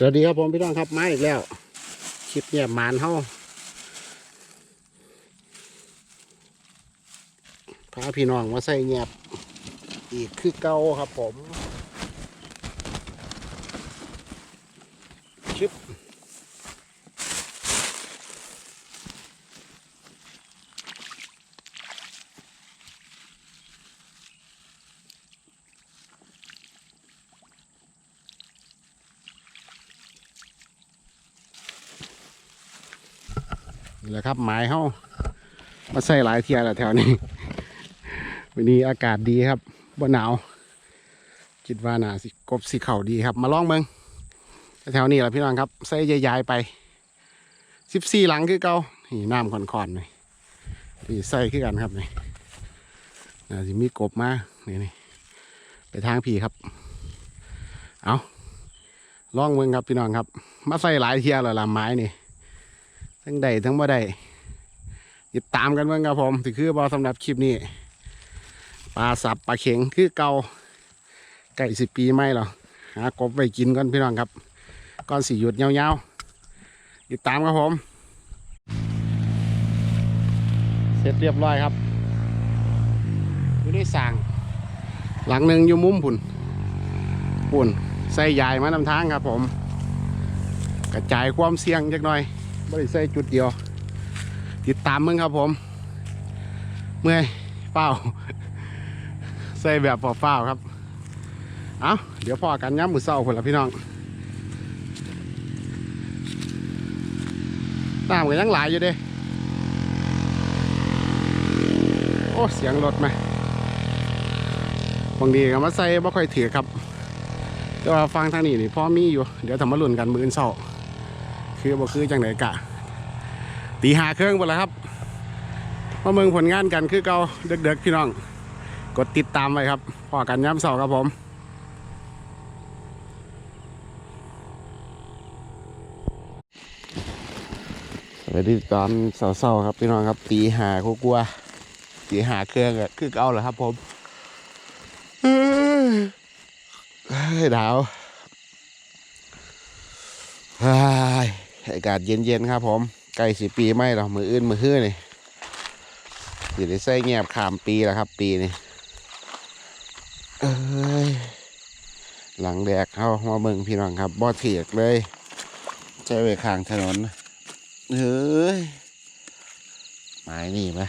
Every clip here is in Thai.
สวัสดีครับผมพี่น้องครับมาอีกแล้วคลิปเนี่ยหมานเฮาพาพี่น้องมาใส่เงียบอีกคือเก่าครับผม แหละครับหมายเฮามาใส่หลายเทียแล้วแถวนี้ วันนี้อากาศดีครับบ่หนาว คิดว่านาสิกบสิเข่าดีครับ มาลองเบิงแถวนี้แหละพี่น้องครับใส่ยายๆไปสิบสี่หลังคือเก่านี่น้ำค่อนๆเลยนี่ใส่คือกันครับนี่น่าสิมีกบมานี่นี่ไปทางผีครับ เอาลองเบิงครับพี่น้องครับ มาใส่หลายเทียแล้วลำไม้นี่ ทั้งใดทั้งบ่ได้ติดตามกันเบิ่งครับผมถือคือบอสำหรับคลิปนี้ปลาสับปลาเข็งคือเก่าไก่สิบปีไม่หรอหากบไปกินก่อนพี่น้องครับก่อนสิหยุดยาวๆติดตามครับผม เสร็จเรียบร้อยครับอยู่ในสั่งหลังหนึ่งอยู่มุมผุนปุ่นใส่ยายมานำทางครับผม กระจายความเสี่ยงจักหน่อย บริใส่จุดเดียว ติดตามมึงครับผม เมื่อยเฝ้าใส่แบบเฝ้าครับ เอาเดี๋ยวพอกันย้ำมือเศร้าคนละพี่น้องน้ำก็ยังหลายอยู่เด้โอ้เสียงรถไหมบางทีก็มาใส่บ่ค่อยถือครับ แต่ว่าฟังทางนี้นี่พอมีอยู่ เดี๋ยวทำมาลุ่นกันมืออนเศร้า คือบ่คือจังไหนกะ ตีหาเครื่องหมดแล้วครับมาเมืองผลงานกันคือเกาเด็กๆพี่น้อง กดติดตามไว้ครับพอกันย้ำเสาร์ครับผมสวัสดีตอนเสาร์ๆครับพี่น้องครับ ตีหากูกลัวตีหาเครื่องอะคือเกาเหรอครับผมเฮ้ยเฮ้ยดาวเฮ้ย อากาศเย็นๆครับผมใกล้สิปีไม่หรอกมืออื่นมือฮื้อนี่สิได้ใส่เงียบขามปีแล้วครับ ปีนี้เอ้ยหลังแดกเข้ามาเมืองพี่น้องครับบ่อเถียกเลยใช้ไว้ข้างถนนเฮ้ยไม้นี่ไหม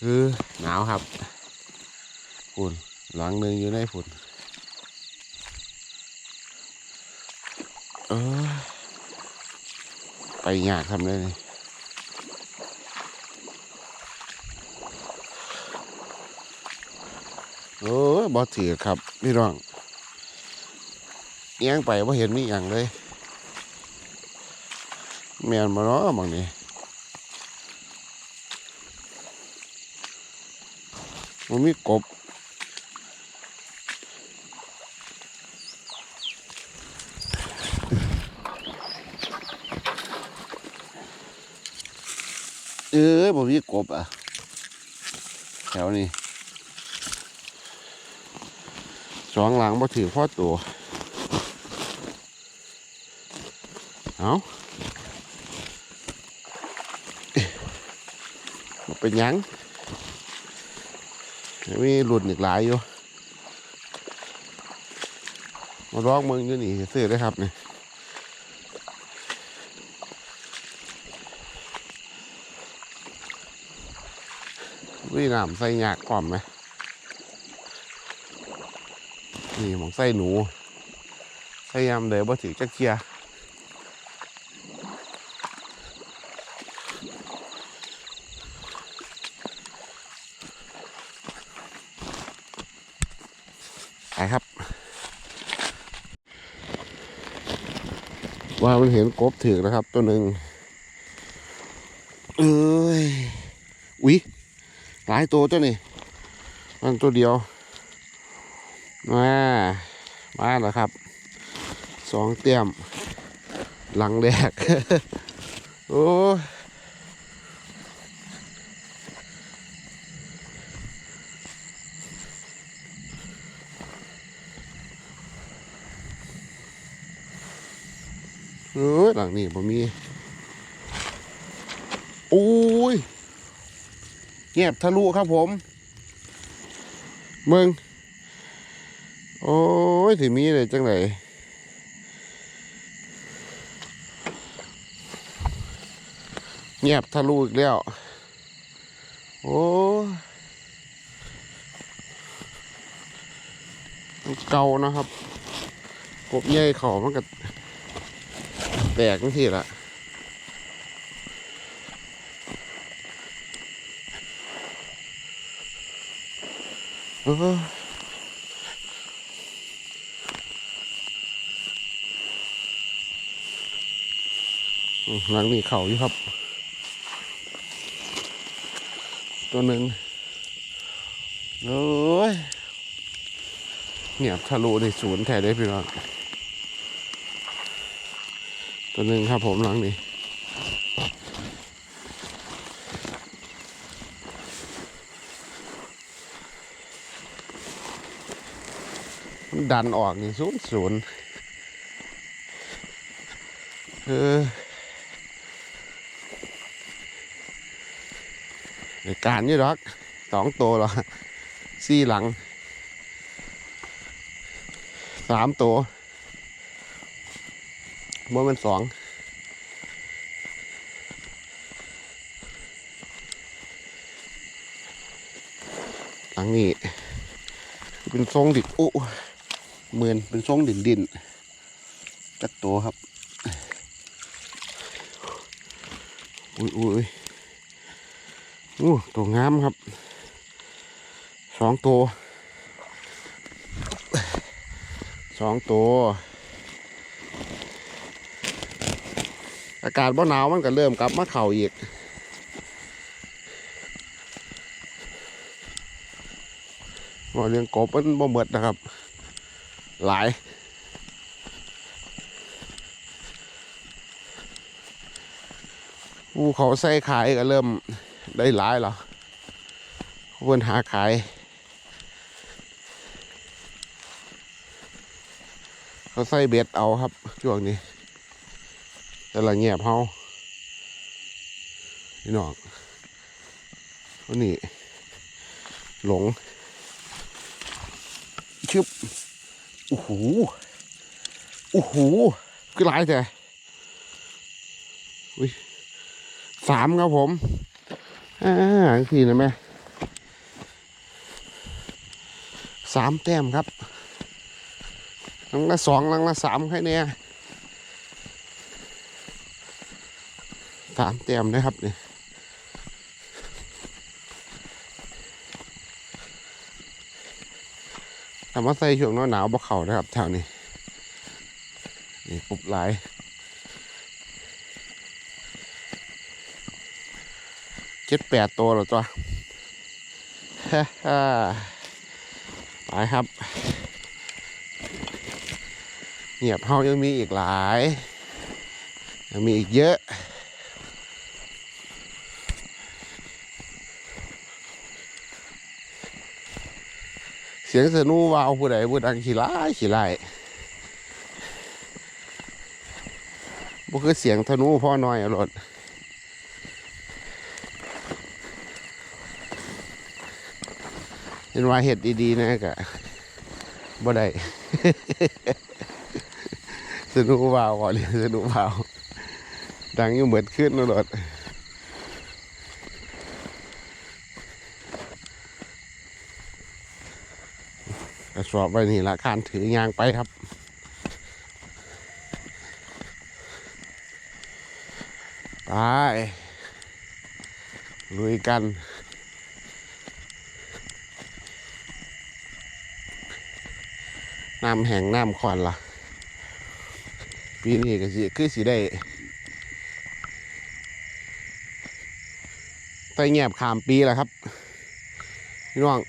เออหนาวครับฝุ่นหลังหนึ่งอยู่ในฝุ่น เออ ไปยากทำเลยโอ้บอถือครับพี่น้องเอียงไปว่าเห็นมีอย่างเลย แมนมาเนาะบางนี้มันมีกบ เออผมมีกบอะ แถวนี้สองหลังมาถือพ่อตัว เอาเป็นยังมีหลุดอีกหลายอยู่ มาลอกเมืองอยู่นี่ซื้อได้ครับเนี่ย วิน้ำใส่หยากก่อมไหมนี่หมองใส่หนูใส่ยำเดี๋ยวบ่ถือจักเกียร์ไปครับ ว่ามันเห็นกบถือนะครับตัวหนึ่งเอ้ยอุ๊ยหลายตัวเจ้านี่มันตัวเดียว มามาแล้วครับ สองเตี้ยม หลังแรก โอ้เออหลังนี่ผมมี โอ้ย เงียบทะลุครับผมมึงโอ้ยถือมีเลยจังไหนเงียบทะลุอีกแล้ว โอ้ยมันเก่านะครับกบใหญ่เขามันก็แตกทั้งทีละเอออื มหลังมีเขาอยู่ครับ ตัวหนึ่งโอ้ยเงียบทะลุในศูนย์แท้ได้พี่น้องตัวหนึ่งครับผมหลังนี้ มันดันออกนี่ศูนย์ศูนย์เออในการยี่ดอกสองตัวหรอสี่หลังสามตัวบ่เป็นสองหลังนี้เป็นทรงดิบอุ หมือนเป็นทรงดินดินจักตัวครับอุ้ยอุ้ยโอ้ตัวงามครับสองตัวสองตัวอากาศบ่หนาวมันก็เริ่มกลับมาเข่าอีกว่าเรื่องกบมันบ่เบิดนะครับ หลายผู้เขาใส่ขายก็เริ่มได้หลายแล้วเพื่อนหาขาย เขาใส่เบ็ดเอาครับช่วงนี้ แต่ละเงียบเฮาพี่น้องวันนี้หลงชึบ โอ้โหโอ้โหคือหลายแต่อุ้ยสามครับผม อ่าทีนะแม่สามแต้มครับลังละสองลังละสามแค่เนี้ยสามเตรียมนะครับเนี่ท ว่าใส่ช่วงหน้าหนาวบ่เข่านะครับแถวนี้ นี่ปุบหลายเจ็ดแปดตัวแล้วจ้ะฮ่าฮ่าไปครับ เงียบเฮายังมีอีกหลาย ยังมีอีกเยอะ สียงสนูวาวผู้ใดผู้ดังขี้ร้ายขี้ร้ายบ่คือเสียงธนูพ่อน้อยเอรถเห็นว่าเห็ดดีๆนะกะบ่ได้ สนูวาวก่อนเลยสนูวาว ดังอยู่เหมือนขึ้นเอรถ กระสอบไว้นี่ละคานถือยางไปครับไปลุยกันน้ำแห้งน้ำควันล่ะ ปีนี้ก็สิคือสิได้ไตแงบขามปีแล้วครับ พี่น้อง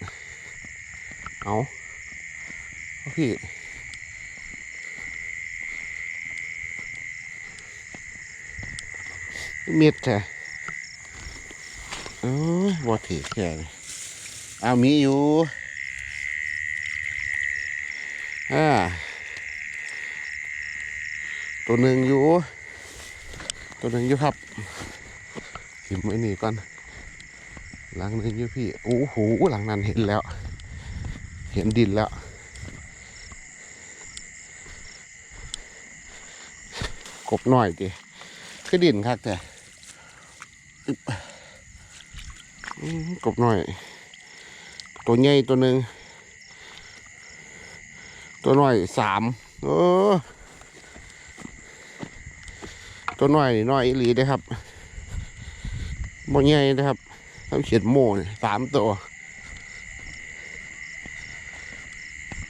เอา พี่ เม็ดแท้โอ้ยบ่ถือแค่เลยเอามีอยู่อ่าตัวหนึ่งอยู่ ตัวหนึ่งอยู่ครับหิมไว้นี่ก่อน หลังนึงอยู่พี่ โอ้โหหลังนั้นเห็นแล้ว เห็นดินแล้ว กบหน่อยดิคือดินคักแต่กบหน่อย ตัวใหญ่ตัวหนึ่งตัวหน้อยสามเออตัวหน้อยนี่น้อยอีหลีเด้อครับบ่ใหญ่นะครับต้องเขียนโม่สามตัว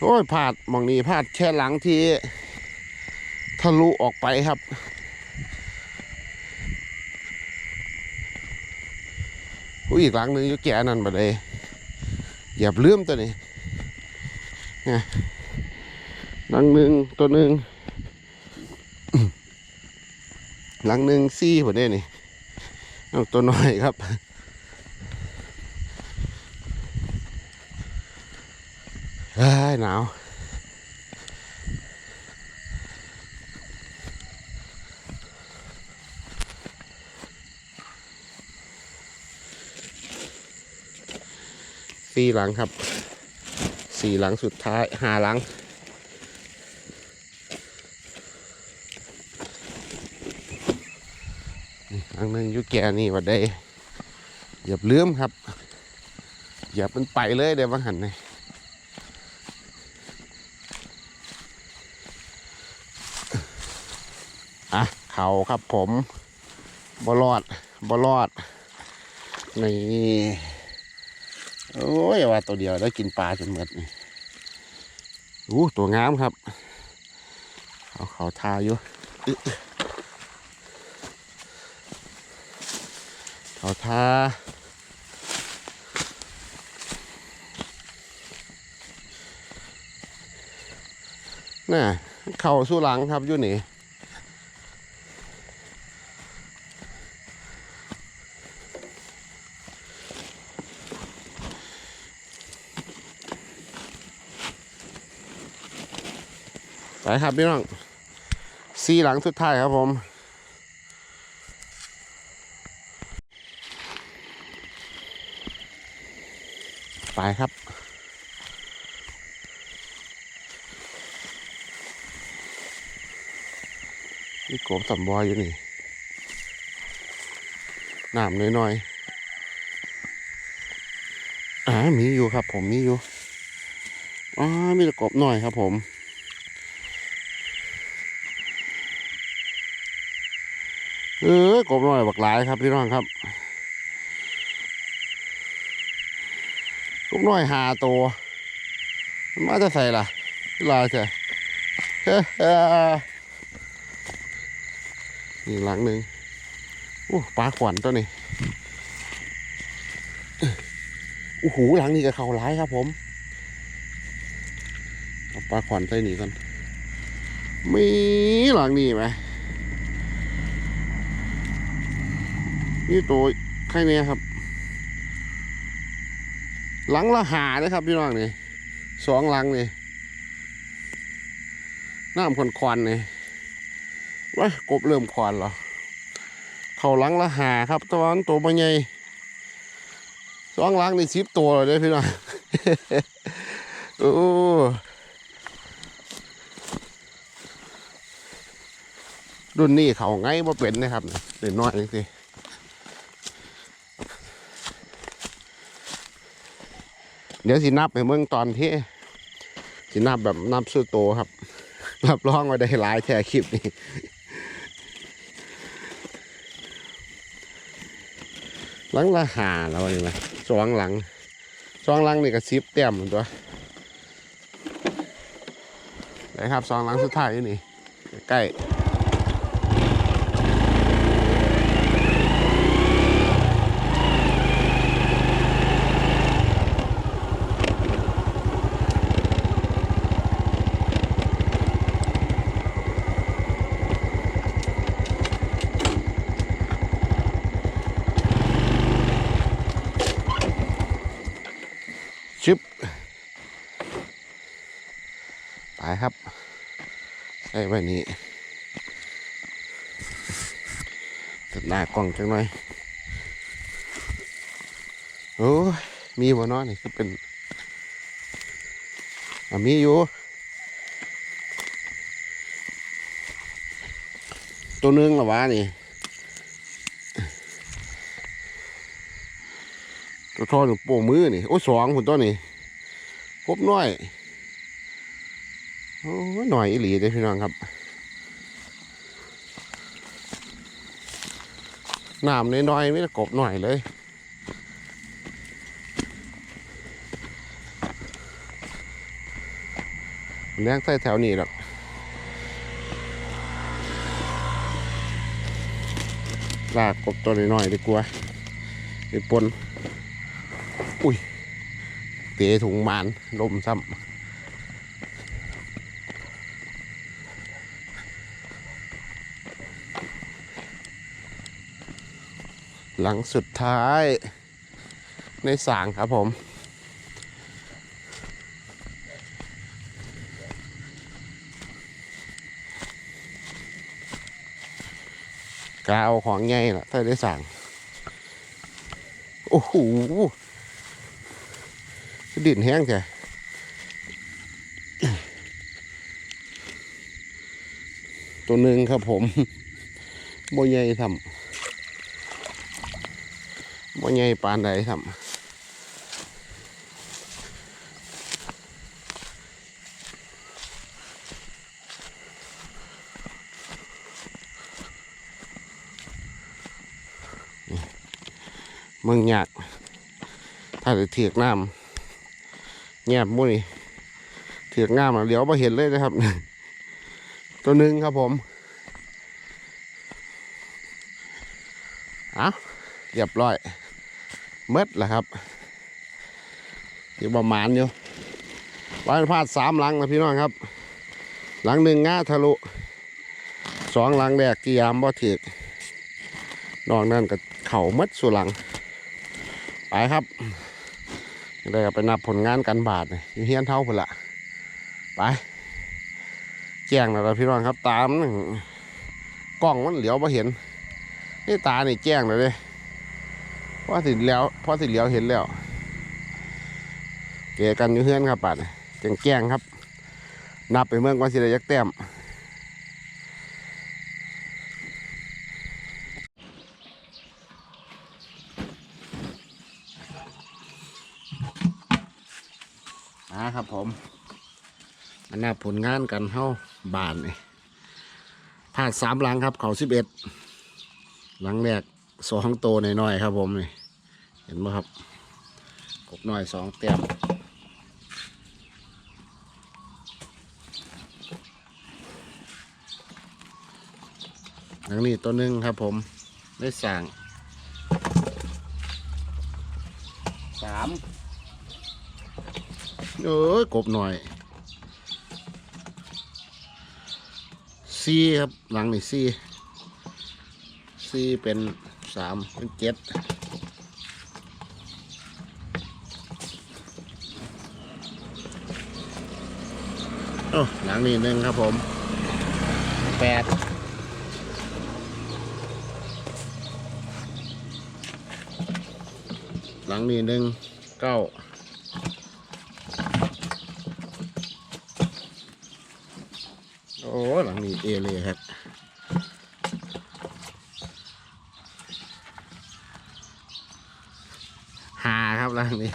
โอ้ยพลาดมองนี้พลาดแค่หลังที่ะลุออกไปครับอุ้ยอีกหลังหนึงยู่แก่นั่นมาเลยอย่าลืมตัวนี้ไงหลังหนึ่งตัวหนึ่งหลังหนึ่งซี่หัวเนี่ยนี่ตัวน้อยครับเฮ้ยหนาว สี่หลังครับ สี่หลังสุดท้ายห้าหลังนี่หลังหนึงยุแกนี่วัดได้อย่าลืมครับ อย่าเป็นไปเลยเดี๋ยวมาหันเลยอะเขาครับผมบอลอดบอลอดนี่ โอ้ยว่าตัวเดียวได้กินปลาจนหมดนี่อู้ตัวงามครับ เอาเขาทาอยู่อึ๊ะเขาทาน่ะเข่าสู้หลังครับอยู่นี่ ไปครับพี่น้องซีหลังสุดท้ายครับผมไปครับนี่โกบสัมบอยอยู่นี่น้ำน้อยๆอ่ามีอยู่ครับผมมีอยู่อ๋อมีแต่กบหน่อยครับผม เออกบน้อยบักหลายครับพี่น้องครับกบน้อยหาตัวมันมาจะใส่ล่ะลายใส่เฮ้นี่หลังหนึ่งโอ้ปลาขวัญตัวนี้โอ้โหหลังนี้กับเขาหลายครับผมปลาขวัญใส่นี่ก่อนมีหลังนี้ไหม นี่ตัวไข่เนี่ยครับ หลังละหาเลยครับพี่น้องนี่สองหลังนี่น้ำควันควันนี่ว้ากบเริ่มควันเหรอเขาหลังละหาครับตอนตัวมันใหญ่สองหลังนี่สิบตัวเลยเด้พี่น้องโอ้รุ่นนี้เขาไงบ่เป็นนะครับเด็กน้อยจริงๆ เดี๋ยวสินับให้เมืองตอนที่สินับแบบนับสู้โตครับรับรองว่าได้หลายแค่คลิปนี้หลังละหาแล้วนี่ไหมสองหลังสองหลังนี่ก็ซิปเต็มเหมือนตัวนะครับสองหลังสุดท้ายนี่ใกล้ ครับใส่ไว้นี้หน้ากล่องจังหน่อยโอ้ยมีบ่นาะนี่คือเป็นมีอยู่ ตัวนึงหรอวะนี่ตัวทอหนูโป่งมือนี่ โอ้สองคนตัวนี่พบน้อย อ้หน่อยอีหลีเด้อพี่น้องครับน้ำน้อยๆไม่ได้กบหน่อยเลยเลี้ยงใส่แถวนี้หรอกลากกบตัวน้อยๆดีกว่าไปปนอุ้ยเตะถุงมานลมซ้ำ หลังสุดท้ายในสางครับผม กาวของไงล่ะถ้าได้สั่งโอ้โหดินแห้งแค่ตัวหนึ่งครับผมโมใหญ่ทำ โมใหญ่ปานใดทำมึงอยากถ้าจะเถียกน้ำแงบมุ้ยเถียกน้ำอะเดี๋ยวมาเห็นเลยนะครับ ตัวหนึ่งครับผมเอาเรียบร้อย เม็ดแหละครับอยู่ประมาณอยู่วันพลาดสามหลังนะพี่น้องครับ หลังหนึ่งง่าทะลุสองหลังแรกกี่ยามบ่เถีกนอกนั้นก็เข่าเมดสู่หลัง ไปครับได้ไปนับผลงานกันบาทอยู่เฮียนเท่าพุ่นละไปแจ้งแล้วล่ะพี่น้องครับตามกล้องมันเหลียวมาเห็นนี่ตานี่แจ้งเลยเด้เพราะสิแล้วเพราะสิเหลียวเห็นแล้วเกกันอยู่เฮือนครับบาทแจงแจ้งครับ นับไปเมืองก่อนสิได้ยักแต้มนะครับผมอันนี้ผลงานกันเท่าบานนี่ผ่านสามหลังครับ เขาสิบเอ็ดหลังแรกสองโตวน้อยๆครับผมนี่ เห็นไหมครับกบน้อยสองเต็มหลังนี้ตัวหนึ่งครับผมได้สั่งสามเอ้ยกบหน่อยสี่ครับหลังนี่สี่สี่เป็นสามเป็นเจ็ด อ้หลังนี่หนึ่งครับผมแปดหลังนี่หนึ่งเก้าโอ้หลังนี้เอเลยครับหาครับหลังนี้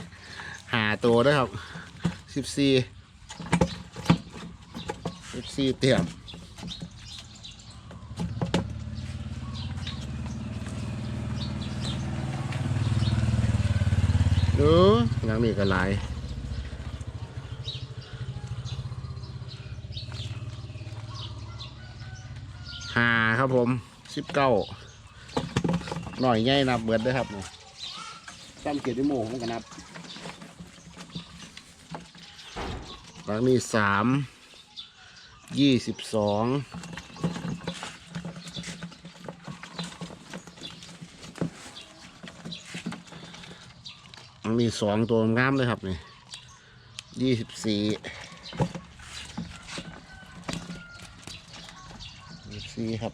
หาตัวด้วยครับสิบสี่ สิบสี่เตี่ยมดูหลังนี้ก็หลายหาครับผมสิบเก้าหน่อยใหญ่นับเบิดเด้วยครับนี่จำเกียรติโมงผมกันนับหลังนี้สาม ยี่สิบสองมันมีสองตัวงามเลยครับนี่ยี่สิบสี่สี่ครับ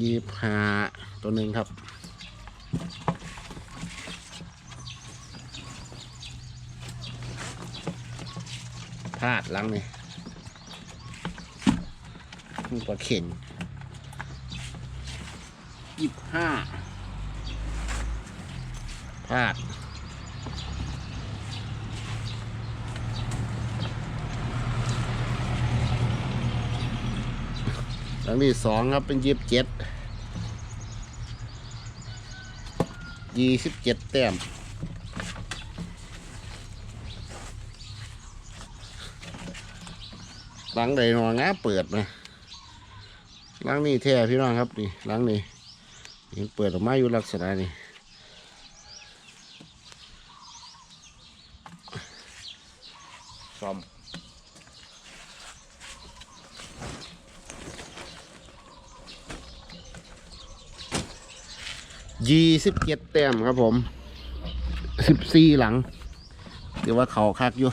ยี่ห้าตัวหนึ่งครับาดลังนี่มีปลาเข็งยี่ห้าพลาดหลังที่สองครับเป็นยี่สิบเจ็ดยี่สิบเจ็ดแต้ม หลังใดหนองาเปิดนะหลังนี้แท้พี่น้องครับนี่หลังนี้ยังเปิดออกมาอยู่ลักษณะนี้ซ่อมยี่สิบเจ็ดแต้มครับผมสิบสี่หลังเดี๋ยวว่าเขาคักอยู่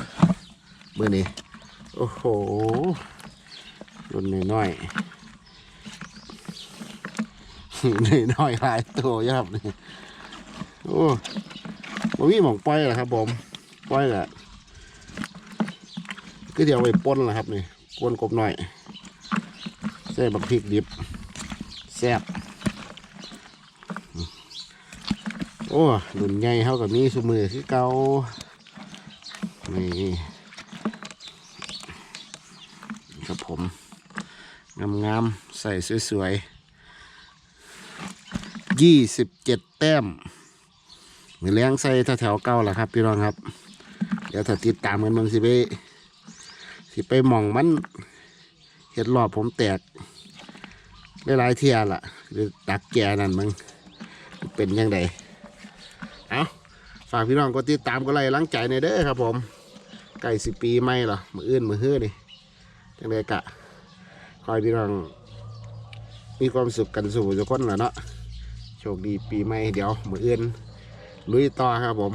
เบอร์นี้ โอ้โหรุ่นน้อยๆน้อยๆหลายตัวยู่ครับนี่โอ้บ่มีหมองปล่อยเหรอครับผมปล่อยแหละก็เดี๋ยวไปป่นแหละครับนี่ป่นกบหน่อยใส่บักพริกดิบแซ่บโอ้รุ่นใหญ่เขากับมีสุมือคือเก่า ครับผม งามๆ ใส่สวยๆยี่สิบเจ็ดแต้มมือเลี้ยงใส่แถวๆเก่าแหละครับ พี่น้องครับ เดี๋ยวถ้าติดตามกันมึงสิไปสิไปหมองมันเห็ดรอบผมแตกได้หลายเทียละหรือตักแกนั่นมึงเป็นยังไงเอาฝากพี่น้องกดติดตามก็ไล่ล้างใจในเด้อครับผมใกล้สิปีไม่หรอมืออื่นมือเฮือนี่จังเลยกะ คอยพี่น้อง มีความสุขกันสู่ทุกคนแหละเนาะโชคดีปีใหม่เดี๋ยวมืออื่นลุยต่อครับผม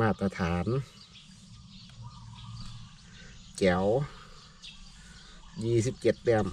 มาตรฐานแจ๋วยี่สิบเจ็ดแต้ม